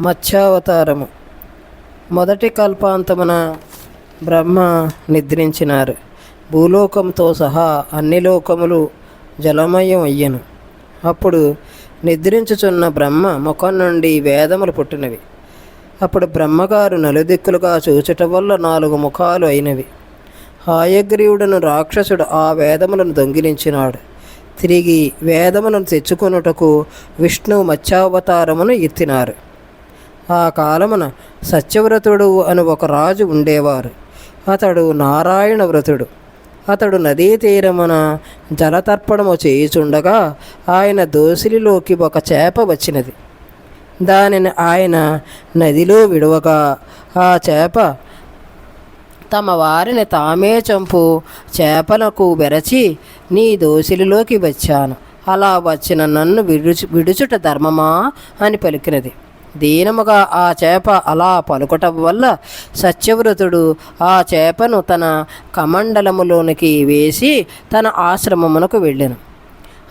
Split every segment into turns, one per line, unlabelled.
మత్స్యావతారము. మొదటి కల్పాంతమున బ్రహ్మ నిద్రించినారు. భూలోకంతో సహా అన్ని లోకములు జలమయం అయ్యను. అప్పుడు నిద్రించుచున్న బ్రహ్మ ముఖం నుండి వేదములు పుట్టినవి. అప్పుడు బ్రహ్మగారు నలుదిక్కులుగా చూచుట వల్ల నాలుగు ముఖాలు అయినవి. హాయగ్రీవుడను రాక్షసుడు ఆ వేదములను దొంగిలించినాడు. తిరిగి వేదములను తెచ్చుకొనుటకు విష్ణు మత్స్యావతారమును ఎత్తినారు. ఆ కాలమున సత్యవ్రతుడు అని ఒక రాజు ఉండేవారు. అతడు నారాయణ వ్రతుడు. అతడు నదీ తీరమున జలతర్పణము చేయుచుండగా ఆయన దోసిలిలోకి ఒక చేప వచ్చినది. దానిని ఆయన నదిలో విడవగా ఆ చేప తమ వారిని తామే చంపు చేపలకు బెరచి నీ దోసిలిలోకి వచ్చాను. అలా వచ్చిన నన్ను విడుచు విడుచుట ధర్మమా అని పలికినది. దీనముగా ఆ చేప అలా పలుకటం వల్ల సత్యవ్రతుడు ఆ చేపను తన కమండలములోనికి వేసి తన ఆశ్రమమునకు వెళ్ళాను.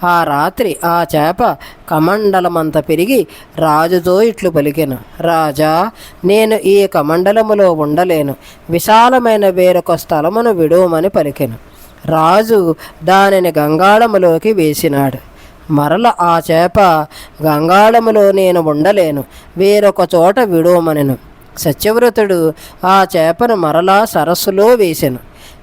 ఆ రాత్రి ఆ చేప కమండలమంత పెరిగి రాజుతో ఇట్లు పలికెను. రాజా నేను ఈ కమండలములో ఉండలేను. విశాలమైన వేరొక స్థలమును విడవమని పలికెను. రాజు దానిని గంగాళములోకి వేసినాడు. మరల ఆ చేప గంగాళములో నేను ఉండలేను. వేరొక చోట విడోమనెను. సత్యవ్రతుడు ఆ చేపను మరలా సరస్సులో వేసెను.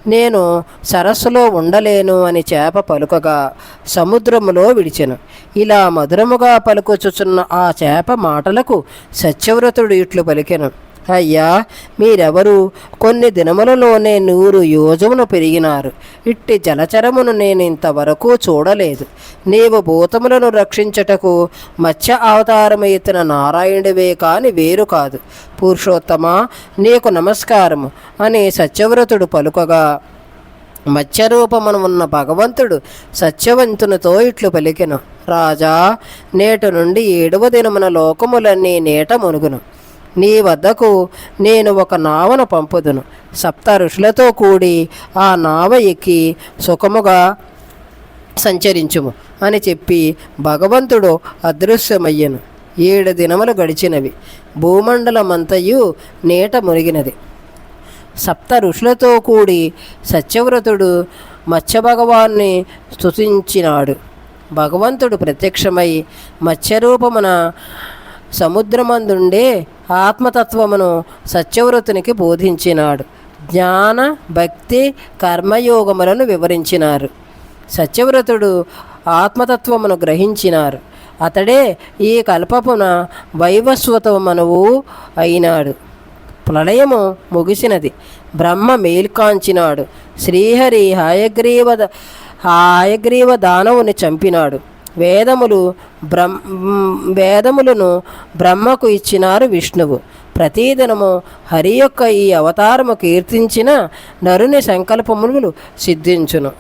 నేను సరస్సులో ఉండలేను అని చేప పలుకగా సముద్రములో విడిచెను. ఇలా మధురముగా పలుకొచ్చుచున్న ఆ చేప మాటలకు సత్యవ్రతుడు ఇట్లు పలికెను. అయ్యా మీరెవరు? కొన్ని దినములలోనే నూరు యోజమును పెరిగినారు. ఇట్టి జలచరమును నేను ఇంతవరకు చూడలేదు. నీవు భూతములను రక్షించటకు మత్స్య అవతారము ఎత్తిన నారాయణుడివే కాని వేరు కాదు. పురుషోత్తమ నీకు నమస్కారము అని సత్యవ్రతుడు పలుకగా మత్స్యరూపమును ఉన్న భగవంతుడు సత్యవంతునితో ఇట్లు పలికెను. రాజా నేటి నుండి ఏడవ దినమున లోకములన్నీ నీట మునుగును. నీ వద్దకు నేను ఒక నావను పంపుదును. సప్త ఋషులతో కూడి ఆ నావ ఎక్కి సుఖముగా సంచరించుము అని చెప్పి భగవంతుడు అదృశ్యమయ్యను. ఏడు దినములు గడిచినవి. భూమండలమంతయు నీట మునిగినది. సప్త ఋషులతో కూడి సత్యవ్రతుడు మత్స్యభగవాన్ని స్తుతించినాడు. భగవంతుడు ప్రత్యక్షమై మత్స్యరూపమున సముద్రమందుండే ఆత్మతత్వమును సత్యవ్రతునికి బోధించినాడు. జ్ఞాన భక్తి కర్మయోగములను వివరించినారు. సత్యవ్రతుడు ఆత్మతత్వమును గ్రహించినారు. అతడే ఈ కల్పపున వైవస్వతమనువు అయినాడు. ప్రళయము ముగిసినది. బ్రహ్మ మేల్కాంచినాడు. శ్రీహరి హాయగ్రీవ హాయగ్రీవ దానవుని చంపినాడు. వేదములు బ్రహ్మ వేదములను బ్రహ్మకు ఇచ్చినారు విష్ణువు. ప్రతిదినము హరి యొక్క ఈ అవతారము కీర్తించిన నరుని సంకల్పములు సిద్ధించును.